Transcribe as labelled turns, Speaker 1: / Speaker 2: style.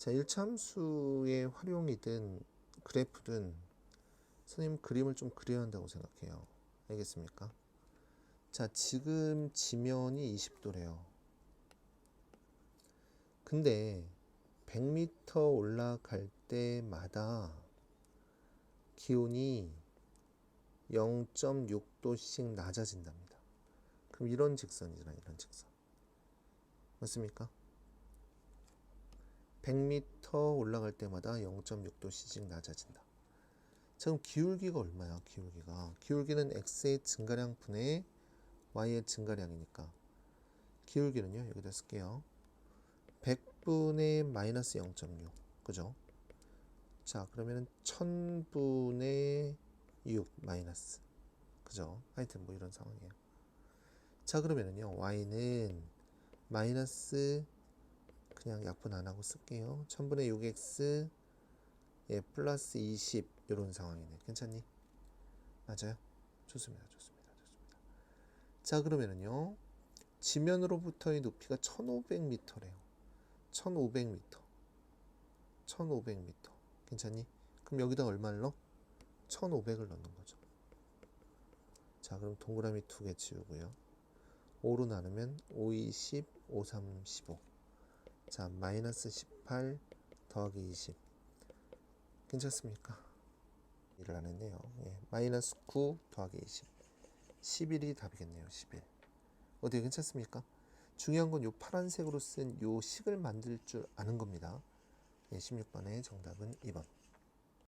Speaker 1: 자, 1참수의 활용이든 그래프든 선생님 그림을 좀 그려야 한다고 생각해요. 알겠습니까? 자, 지금 지면이 20도래요. 근데 100m 올라갈 때마다 기온이 0.6도씩 낮아진답니다. 그럼 이런 직선이잖아, 이런 직선. 맞습니까? 100m 올라갈 때마다 0.6도씩 낮아진다. 자, 그럼 기울기가 얼마야? 기울기가. 기울기는 x의 증가량 분의 y의 증가량이니까. 기울기는요, 여기다 쓸게요. 100분의 마이너스 0.6. 그죠? 자, 그러면은 1000분의 6 마이너스. 그죠? 하여튼 뭐 이런 상황이에요. 자, 그러면은요, y는 마이너스 그냥 약분 안 하고 쓸게요. 1000분의 6x 예, 플러스 20 이런 상황이네. 괜찮니? 맞아요? 좋습니다. 좋습니다. 좋습니다. 자, 그러면은요. 지면으로부터의 높이가 1500m래요. 1500m. 1500m. 괜찮니? 그럼 여기다 얼마를 넣어? 1500을 넣는 거죠. 자, 그럼 동그라미 두 개 지우고요. 5로 나누면 5, 20, 5, 3, 15. 자, 마이너스 18 더하기 20. 괜찮습니까? 일을 안 했네요. 예, 마이너스 9 더하기 20. 11이 답이겠네요. 11. 어떻게 괜찮습니까? 중요한 건 요 파란색으로 쓴 요 식을 만들 줄 아는 겁니다. 예, 16번의 정답은 2번.